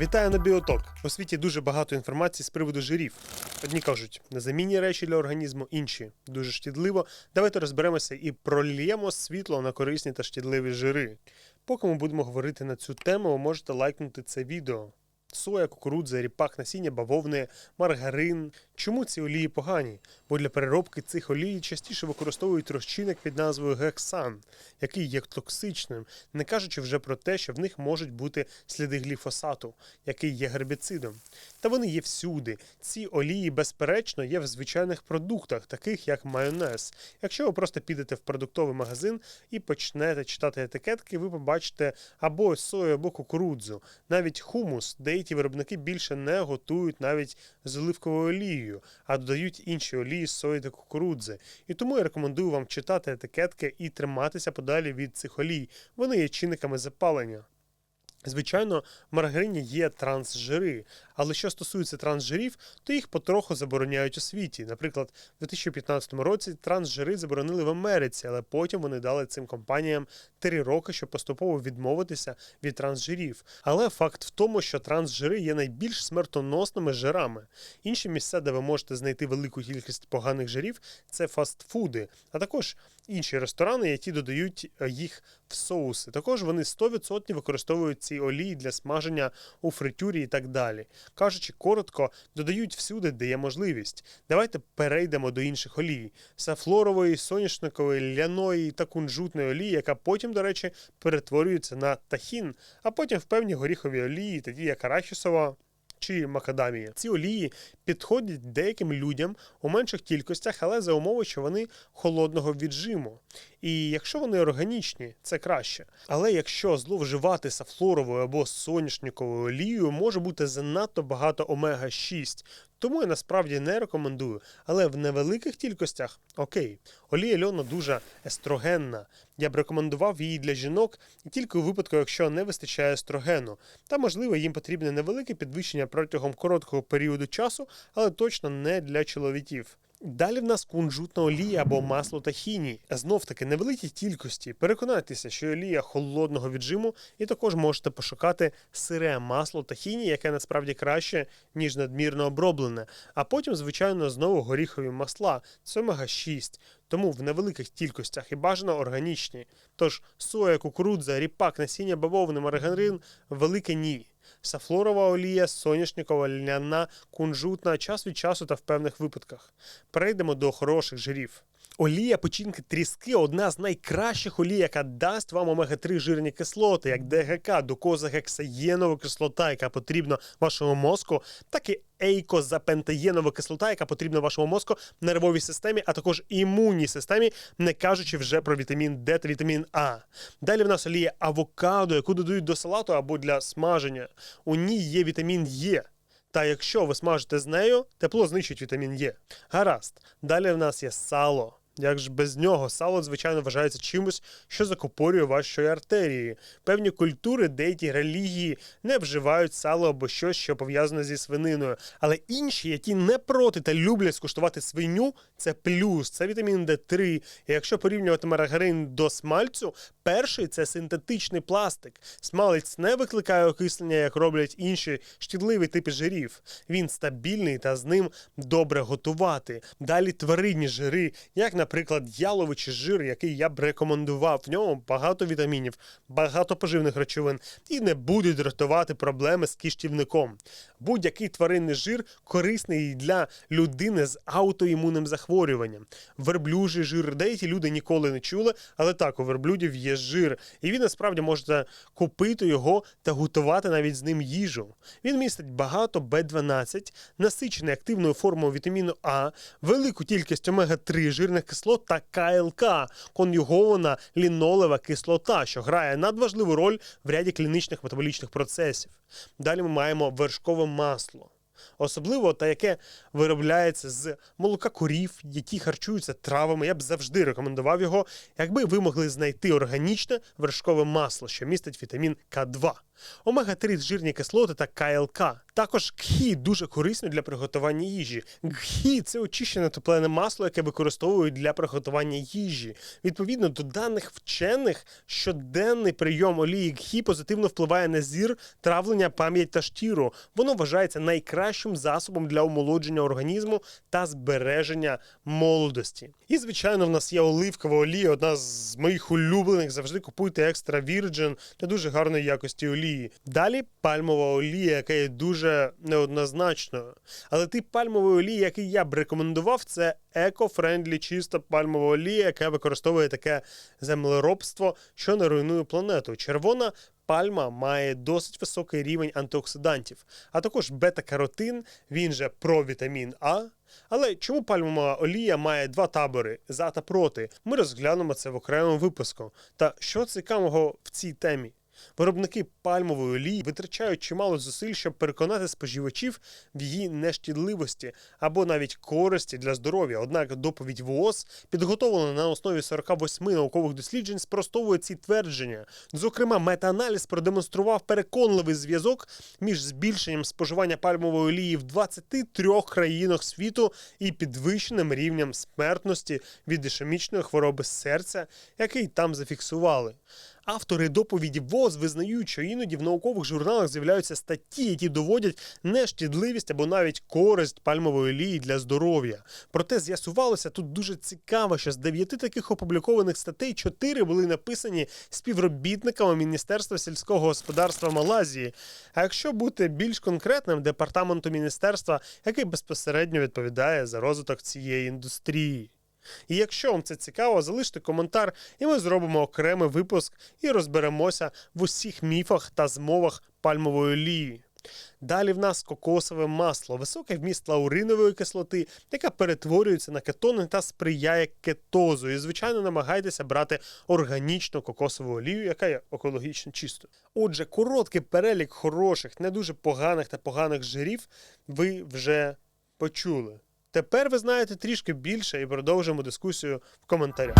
Вітаю на Біоток. У світі дуже багато інформації з приводу жирів. Одні кажуть, незамінні речі для організму, інші дуже шкідливо. Давайте розберемося і прольємо світло на корисні та шкідливі жири. Поки ми будемо говорити на цю тему, ви можете лайкнути це відео. Соя, кукурудза, ріпак, насіння, бавовни, маргарин. Чому ці олії погані? Бо для переробки цих олій частіше використовують розчинник під назвою гексан, який є токсичним, не кажучи вже про те, що в них можуть бути сліди гліфосату, який є гербіцидом. Та вони є всюди. Ці олії, безперечно, є в звичайних продуктах, таких як майонез. Якщо ви просто підете в продуктовий магазин і почнете читати етикетки, ви побачите або сою, або кукурудзу. Навіть хумус, деякі виробники більше не готують навіть з оливковою олією, а додають інші олії з сої та кукурудзи. І тому я рекомендую вам читати етикетки і триматися подалі від цих олій. Вони є чинниками запалення. Звичайно, в маргарині є трансжири, але що стосується трансжирів, то їх потроху забороняють у світі. Наприклад, в 2015 році трансжири заборонили в Америці, але потім вони дали цим компаніям три роки, щоб поступово відмовитися від трансжирів. Але факт в тому, що трансжири є найбільш смертоносними жирами. Інші місця, де ви можете знайти велику кількість поганих жирів, це фастфуди, а також інші ресторани, які додають е, їх в соуси. Також вони 100% використовують ці олії для смаження у фритюрі і так далі. Кажучи коротко, додають всюди, де є можливість. Давайте перейдемо до інших олій: сафлорової, соняшникової, ляної та кунжутної олії, яка потім, до речі, перетворюється на тахін, а потім в певні горіхові олії, такі як арахісова. Чи макадамія. Ці олії підходять деяким людям у менших кількостях, але за умови, що вони холодного віджиму. І якщо вони органічні, це краще. Але якщо зловживати сафлоровою або соняшниковою олією, може бути занадто багато омега 6 тому я насправді не рекомендую. Але в невеликих кількостях окей. Олія льону дуже естрогенна. Я б рекомендував її для жінок тільки у випадку, якщо не вистачає естрогену. Та можливо їм потрібне невелике підвищення протягом короткого періоду часу, але точно не для чоловіків. Далі в нас кунжутна олія або масло тахіні. Знов таки невеликі кількості. Переконайтеся, що олія холодного віджиму, і також можете пошукати сире масло тахіні, яке насправді краще, ніж надмірно оброблене. А потім, звичайно, знову горіхові масла, це омега 6 тому в невеликих кількостях і бажано органічні. Тож соя, кукурудза, ріпак, насіння бавовни, маргарин велике ні. Сафлорова олія, соняшникова, льняна, кунжутна, час від часу та в певних випадках. Перейдемо до хороших жирів. Олія печінки тріски одна з найкращих олій, яка дасть вам омега-3 жирні кислоти, як ДГК, докозагексаєнова кислота, яка потрібна вашому мозку, так і ейкозапентаєнова кислота, яка потрібна вашому мозку, нервовій системі, а також імунній системі, не кажучи вже про вітамін Д та вітамін А. Далі в нас олія авокадо, яку додають до салату або для смаження. У ній є вітамін Е. Та якщо ви смажите з нею, тепло знищить вітамін Е. Гаразд. Далі в нас є сало. Як ж без нього сало, звичайно, вважається чимось, що закупорює вашої артерії. Певні культури, деякі релігії не вживають сало або щось, що пов'язане зі свининою. Але інші, які не проти та люблять скуштувати свиню, це плюс, це вітамін Д3. І якщо порівнювати маргарин до смальцю, перший це синтетичний пластик. Смалець не викликає окислення, як роблять інші шкідливі типи жирів. Він стабільний та з ним добре готувати. Далі тваринні жири, як, наприклад, яловичий жир, який я б рекомендував. В ньому багато вітамінів, багато поживних речовин і не будуть дратувати проблеми з кишківником. Будь-який тваринний жир корисний для людини з аутоімунним захворюванням. Верблюжий жир, деякі люди ніколи не чули, але так, у верблюдів є жир, і ви насправді можете купити його та готувати навіть з ним їжу. Він містить багато Б12, насичений активною формою вітаміну А, велику кількість омега-3 жирних кислот та КЛК, конюгована лінолева кислота, що грає надважливу роль в ряді клінічних метаболічних процесів. Далі ми маємо вершкове масло. Особливо те, яке виробляється з молока корів, які харчуються травами. Я б завжди рекомендував його, якби ви могли знайти органічне вершкове масло, що містить вітамін К2. Омега-3 жирні кислоти та КЛК. Також кхі дуже корисно для приготування їжі. Гхі це очищене топлене масло, яке використовують для приготування їжі. Відповідно до даних вчених, щоденний прийом олії гхі позитивно впливає на зір, травлення, пам'ять та шкіру. Воно вважається найкращим засобом для омолодження організму та збереження молодості. І звичайно, в нас є оливкова олія, одна з моїх улюблених. Завжди купуйте екстра вірджин для дуже гарної якості олії. Далі пальмова олія, яка є дуже неоднозначною. Але тип пальмової олії, який я б рекомендував, це еко-френдлі чиста пальмова олія, яка використовує таке землеробство, що не руйнує планету. Червона пальма має досить високий рівень антиоксидантів, а також бета-каротин, він же провітамін А. Але чому пальмова олія має два табори за та проти? Ми розглянемо це в окремому випуску. Та що цікавого в цій темі? Виробники пальмової олії витрачають чимало зусиль, щоб переконати споживачів в її нешкідливості або навіть користі для здоров'я. Однак доповідь ВООЗ, підготовлена на основі 48 наукових досліджень, спростовує ці твердження. Зокрема, метааналіз продемонстрував переконливий зв'язок між збільшенням споживання пальмової олії в 23 країнах світу і підвищеним рівнем смертності від ішемічної хвороби серця, який там зафіксували. Автори доповіді ВОЗ визнають, що іноді в наукових журналах з'являються статті, які доводять нешкідливість або навіть користь пальмової олії для здоров'я. Проте з'ясувалося тут дуже цікаво, що з дев'яти таких опублікованих статей чотири були написані співробітниками Міністерства сільського господарства Малайзії. А якщо бути більш конкретним, департаменту міністерства, який безпосередньо відповідає за розвиток цієї індустрії. І якщо вам це цікаво, залиште коментар, і ми зробимо окремий випуск і розберемося в усіх міфах та змовах пальмової олії. Далі в нас кокосове масло, високий вміст лауринової кислоти, яка перетворюється на кетони та сприяє кетозу. І, звичайно, намагайтеся брати органічну кокосову олію, яка є екологічно чистою. Отже, короткий перелік хороших, не дуже поганих та поганих жирів ви вже почули. Тепер ви знаєте трішки більше і продовжимо дискусію в коментарях.